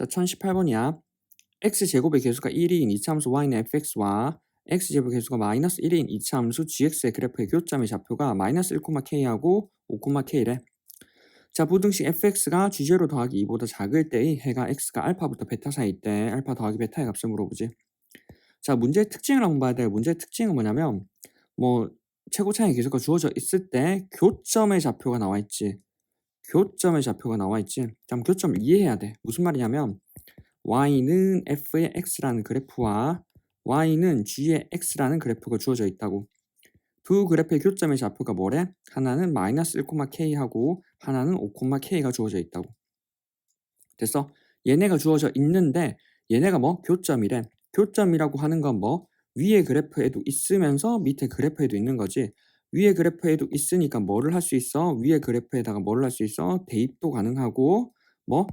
자, 1018번이야. x제곱의 개수가 1인 이차함수 y는 fx와 x제곱의 개수가 마이너스 1인 이차함수 gx의 그래프의 교점의 좌표가 마이너스 1,k하고 5,k래. 자, 부등식 fx가 g0 더하기 2보다 작을 때의 해가 x가 알파부터 베타 사이 때 알파 더하기 베타의 값을 물어보지. 자, 문제의 특징을 한번 봐야 돼. 문제의 특징은 뭐냐면 뭐 최고 차이 계수가 주어져 있을 때 교점의 좌표가 나와 있지. 교점의 좌표가 나와 있지. 그럼 교점 이해해야 돼. 무슨 말이냐면 y는 f의 x라는 그래프와 y는 g의 x라는 그래프가 주어져 있다고. 두 그래프의 교점의 좌표가 뭐래? 하나는 마이너스 1,k하고 하나는 5,k가 주어져 있다고. 됐어? 얘네가 주어져 있는데 얘네가 뭐? 교점이래. 교점이라고 하는 건 뭐? 위에 그래프에도 있으면서 밑에 그래프에도 있는 거지. 위에 그래프에도 있으니까 뭐를 할 수 있어? 위에 그래프에다가 뭐를 할 수 있어? 대입도 가능하고 뭐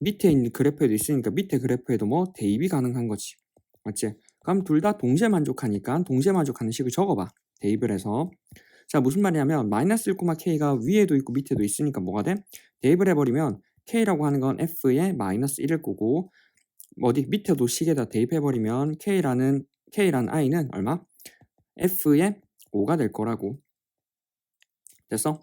밑에 있는 그래프에도 있으니까 밑에 그래프에도 뭐 대입이 가능한 거지. 맞지? 그럼 둘 다 동시에 만족하니까 동시에 만족하는 식을 적어봐. 대입을 해서. 자 무슨 말이냐면 마이너스 1,k가 위에도 있고 밑에도 있으니까 뭐가 돼? 대입을 해버리면 k라고 하는 건 f의 마이너스 1일 거고 어디 밑에도 식에다 대입해버리면 k라는 k라는 i는 얼마? f의 5가 될 거라고. 됐어?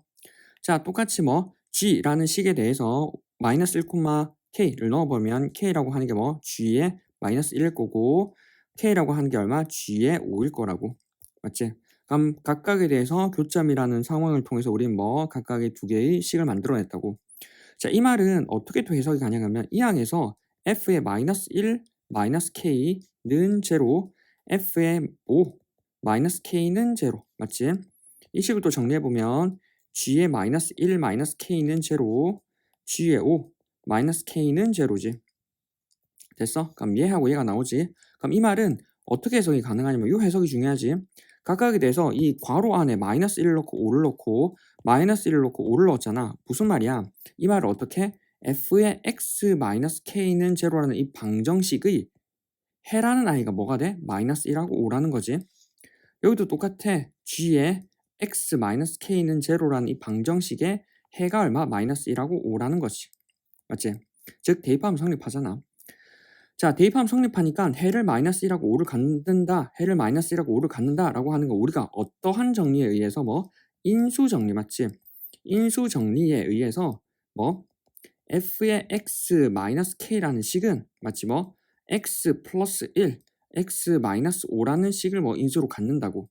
자 똑같이 뭐 g라는 식에 대해서 마이너스 1,k를 넣어보면 k라고 하는 게 뭐 g의 마이너스 1일 거고 k라고 하는 게 얼마? g의 5일 거라고. 맞지? 그럼 각각에 대해서 교점이라는 상황을 통해서 우리는 뭐 각각의 두 개의 식을 만들어냈다고. 자, 이 말은 어떻게 또 해석이 가능하면 이 항에서 f의 마이너스 1, 마이너스 k는 제로, f의 5, 마이너스 k는 제로. 맞지? 이 식을 또 정리해보면 g의 마이너스 1, 마이너스 k는 제로, g의 5, 마이너스 k는 제로지. 됐어? 그럼 얘하고 얘가 나오지. 그럼 이 말은 어떻게 해석이 가능하냐면 이 해석이 중요하지. 각각에 대해서 이 괄호 안에 마이너스 1을 넣고 5를 넣고 마이너스 1을 넣고 5를 넣었잖아. 무슨 말이야? 이 말을 어떻게? f의 x 마이너스 k는 제로라는 이 방정식의 해라는 아이가 뭐가 돼? 마이너스 1하고 5라는 거지. 여기도 똑같아. g의 x 마이너스 k는 제로라는 이 방정식의 해가 얼마? 마이너스 1하고 5라는 거지. 맞지? 즉 대입하면 성립하잖아. 자, 대입하면 성립하니까 해를 마이너스 1하고 5를 갖는다. 해를 마이너스 1하고 5를 갖는다라고 하는 거 우리가 어떠한 정리에 의해서 뭐 인수 정리 맞지? 인수 정리에 의해서 뭐 f의 x 마이너스 k라는 식은 맞지 뭐 x 플러스 1, x 마이너스 5라는 식을 뭐 인수로 갖는다고.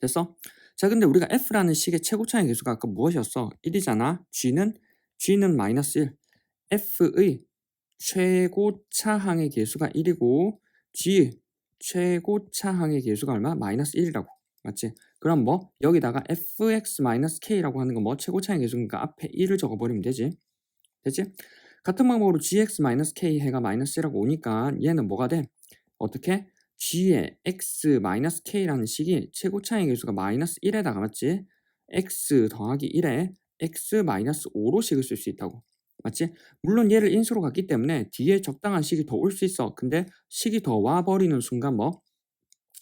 됐어? 자, 근데 우리가 f라는 식의 최고차의 개수가 아까 무엇이었어? 1이잖아. g는 g는 마이너스 1. f의 최고차항의 개수가 1이고 g 최고차항의 개수가 얼마? 마이너스 1이라고 맞지? 그럼 뭐 여기다가 fx-k라고 하는 건뭐 최고차항의 개수니까 앞에 1을 적어버리면 되지 되지? 같은 방법으로 gx-k 해가 마이너스 1이라고 오니까 얘는 뭐가 돼? 어떻게? g의 x-k라는 식이 최고차항의 개수가 마이너스 1에다가 맞지? x 더하기 1에 x-5로 식을 쓸 수 있다고 맞지? 물론 얘를 인수로 갔기 때문에 뒤에 적당한 식이 더 올 수 있어. 근데 식이 더 와버리는 순간 뭐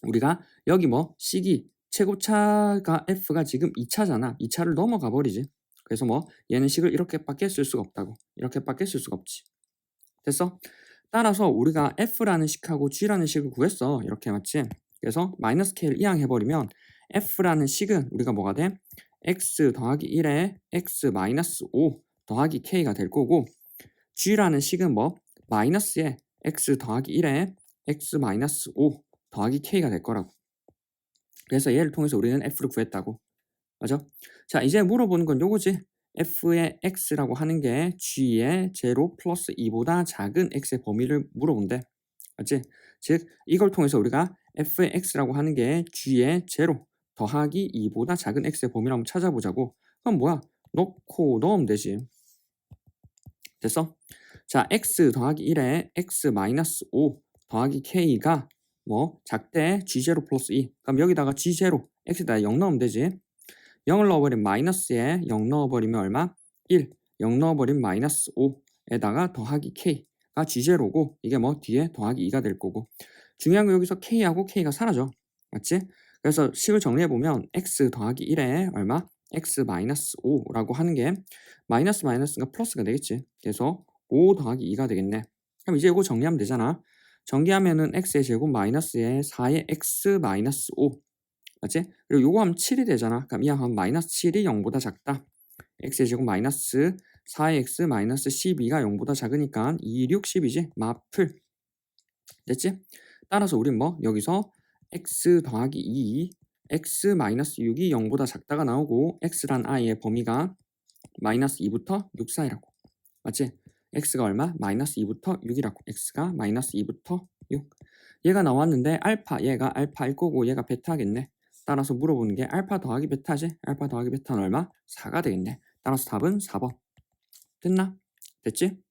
우리가 여기 뭐 식이 최고차가 f가 지금 2차잖아. 2차를 넘어가 버리지. 그래서 뭐 얘는 식을 이렇게밖에 쓸 수가 없다고. 이렇게밖에 쓸 수가 없지. 됐어? 따라서 우리가 f라는 식하고 g라는 식을 구했어. 이렇게 맞지? 그래서 마이너스 k를 이항 해버리면 f라는 식은 우리가 뭐가 돼? x 더하기 1에 x 마이너스 5 더하기 k가 될 거고 g라는 식은 뭐 마이너스에 x 더하기 1에 x 마이너스 5 더하기 k가 될 거라고 그래서 얘를 통해서 우리는 f를 구했다고 맞아? 자 이제 물어보는 건 요거지 f의 x라고 하는 게 g의 제로 플러스 2보다 작은 x의 범위를 물어본대 맞지? 즉 이걸 통해서 우리가 f의 x라고 하는 게 g의 제로 더하기 2보다 작은 x의 범위를 한번 찾아보자고 그럼 뭐야? 넣고 넣으면 되지 됐어? 자, x 더하기 1에 x 마이너스 5 더하기 k가 뭐 작대 g0 플러스 2 그럼 여기다가 g0 x에다 0 넣으면 되지 0을 넣어버리면 마이너스에 0 넣어버리면 얼마? 1 0 넣어버리면 마이너스 5에다가 더하기 k가 g0고 이게 뭐 뒤에 더하기 2가 될 거고 중요한 건 여기서 k하고 k가 사라져 맞지? 그래서 식을 정리해보면 x 더하기 1에 얼마? x 마이너스 5라고 하는 게 마이너스 마이너스가 플러스가 되겠지. 그래서 5 더하기 2가 되겠네. 그럼 이제 이거 정리하면 되잖아. 정리하면은 x의 제곱 마이너스에 4의 x 마이너스 5 맞지? 그리고 요거 하면 7이 되잖아. 그럼 이 하면 마이너스 7이 0보다 작다. x의 제곱 마이너스 4의 x 마이너스 12가 0보다 작으니까 2, 6, 10이지? 마플. 됐지? 따라서 우린 뭐? 여기서 x 더하기 2, x 마이너스 6이 0보다 작다가 나오고 x란 i의 범위가 마이너스 2부터 6 사이라고. 맞지? x가 얼마? 마이너스 2부터 6이라고. x가 마이너스 2부터 6. 얘가 나왔는데 알파, 얘가 알파일 거고 얘가 베타겠네. 따라서 물어보는 게 알파 더하기 베타지? 알파 더하기 베타는 얼마? 4가 되겠네. 따라서 답은 4번. 됐나? 됐지?